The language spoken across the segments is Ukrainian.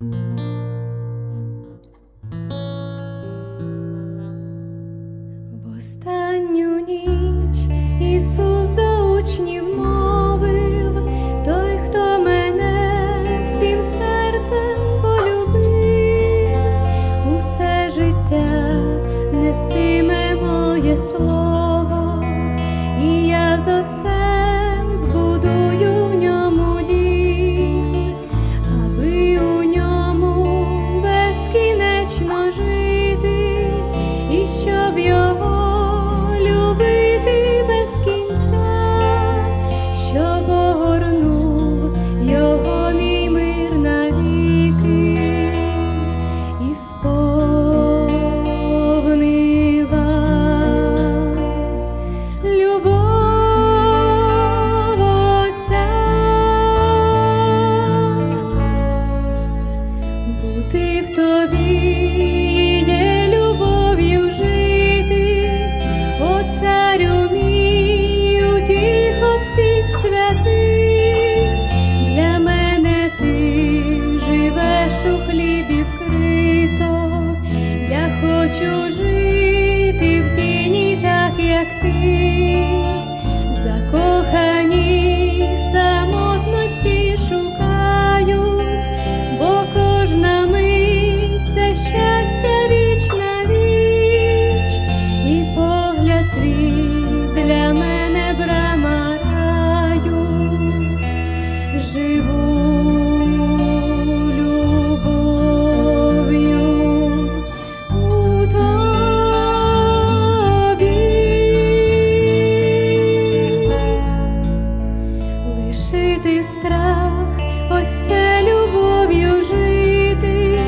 В останню ніч Ісус до учнів мовив, той, хто мене всім серцем полюбив, усе життя нестиме моє слово, і я за це. лишити страх, ось це любов'ю жити,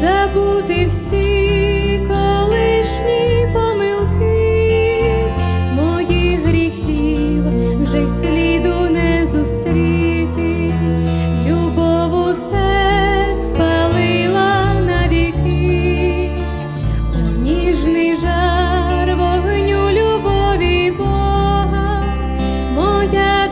забути всі колишні помилки, моїх гріхів вже й сліду не зустріти, любов усе спалила навіки, у ніжний жаль. Моя